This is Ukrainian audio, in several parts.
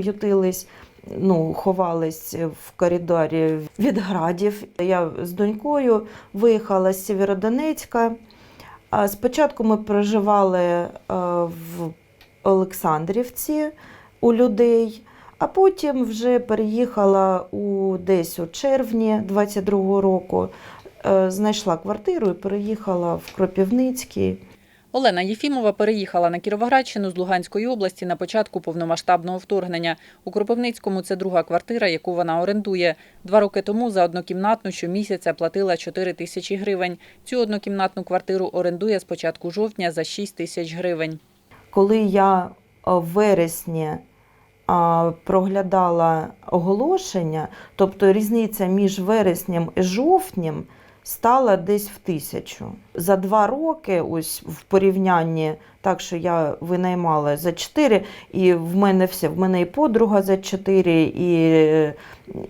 Ютились, ну, ховались в коридорі від градів. Я з донькою виїхала з Сєвєродонецька. Спочатку ми проживали е, в Олександрівці у людей, а потім вже переїхала у десь у червні 22-го року. Е, Знайшла квартиру і переїхала в Кропівницький. Олена Єфімова переїхала на Кіровоградщину з Луганської області на початку повномасштабного вторгнення. У Кропивницькому це друга квартира, яку вона орендує. Два роки тому за однокімнатну щомісяця платила 4 тисячі гривень. Цю однокімнатну квартиру орендує з початку жовтня за 6 тисяч гривень. Коли я е, в вересні проглядала оголошення, тобто різниця між вереснем і жовтнем стала десь в тисячу. За два роки, ось в порівнянні, так що я винаймала за 4, і в мене все, в мене і подруга за 4, і,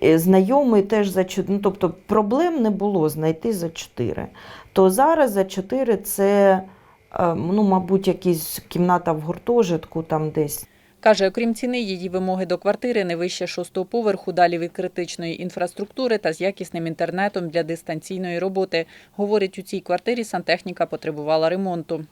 і знайомий теж за 4. Ну, тобто проблем не було знайти за 4. То зараз за 4 це Е, ну, мабуть, якась кімната в гуртожитку там десь. Каже, окрім ціни, її вимоги до квартири не вище шостого поверху, далі від критичної інфраструктури та з якісним інтернетом для дистанційної роботи. Говорить, у цій квартирі сантехніка потребувала ремонту.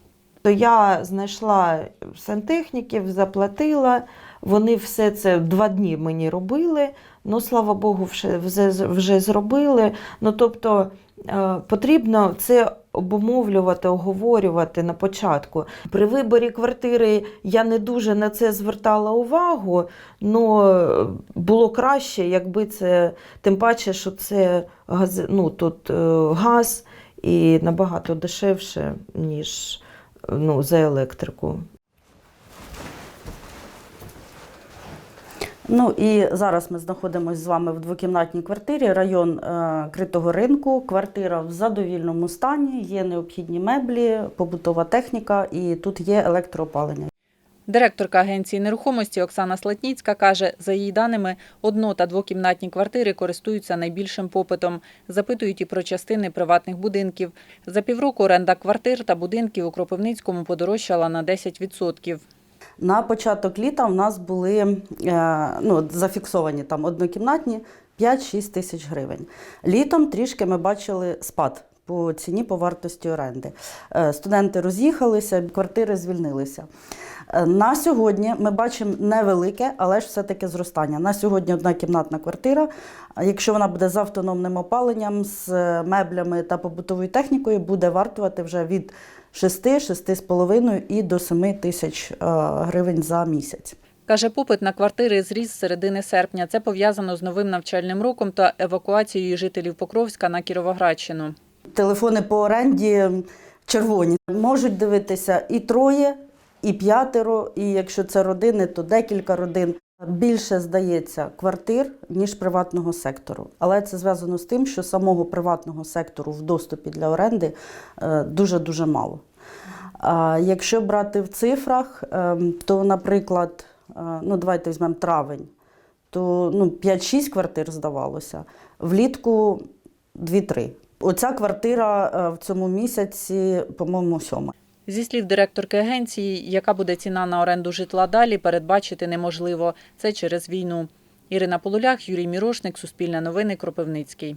То я знайшла сантехніків, заплатила. Вони все це два дні мені робили. Ну, слава Богу, вже, вже, зробили. Ну, тобто е, потрібно це обумовлювати, оговорювати на початку. При виборі квартири я не дуже на це звертала увагу, але було краще, якби це, тим паче, що це газ, ну, тут е, газ і набагато дешевше, ніж ну, за електрику. Ну і зараз ми знаходимося з вами в двокімнатній квартирі, район е, критого ринку. Квартира в задовільному стані, є необхідні меблі, побутова техніка і тут є електроопалення. Директорка агенції нерухомості Оксана Слатніцька каже, за її даними, одно- та двокімнатні квартири користуються найбільшим попитом. Запитують і про частини приватних будинків. За півроку оренда квартир та будинків у Кропивницькому подорожчала на 10%. На початок літа в нас були е, ну, зафіксовані там однокімнатні 5-6 тисяч гривень. Літом трішки ми бачили спад по ціні по вартості оренди. Е, Студенти роз'їхалися, квартири звільнилися. Е, На сьогодні ми бачимо невелике, але ж все-таки зростання. На сьогодні одна кімнатна квартира. Якщо вона буде з автономним опаленням, з е, меблями та побутовою технікою, буде вартувати вже від 6, 6,5 і до 7 тисяч гривень за місяць. Каже, попит на квартири зріс з середини серпня. Це пов'язано з новим навчальним роком та евакуацією жителів Покровська на Кіровоградщину. Телефони по оренді червоні. Можуть дивитися і троє, і п'ятеро, і якщо це родини, то декілька родин. Більше здається квартир, ніж приватного сектору. Але це зв'язано з тим, що самого приватного сектору в доступі для оренди е, дуже-дуже мало. Якщо брати в цифрах, ем, то, наприклад, е, ну давайте візьмемо травень, то ну, 5-6 квартир здавалося, влітку 2-3. Оця квартира е, в цьому місяці, по-моєму, сьома. Зі слів директорки агенції, яка буде ціна на оренду житла далі, передбачити неможливо. Це через війну. Ірина Полулях, Юрій Мірошник, Суспільне новини, Кропивницький.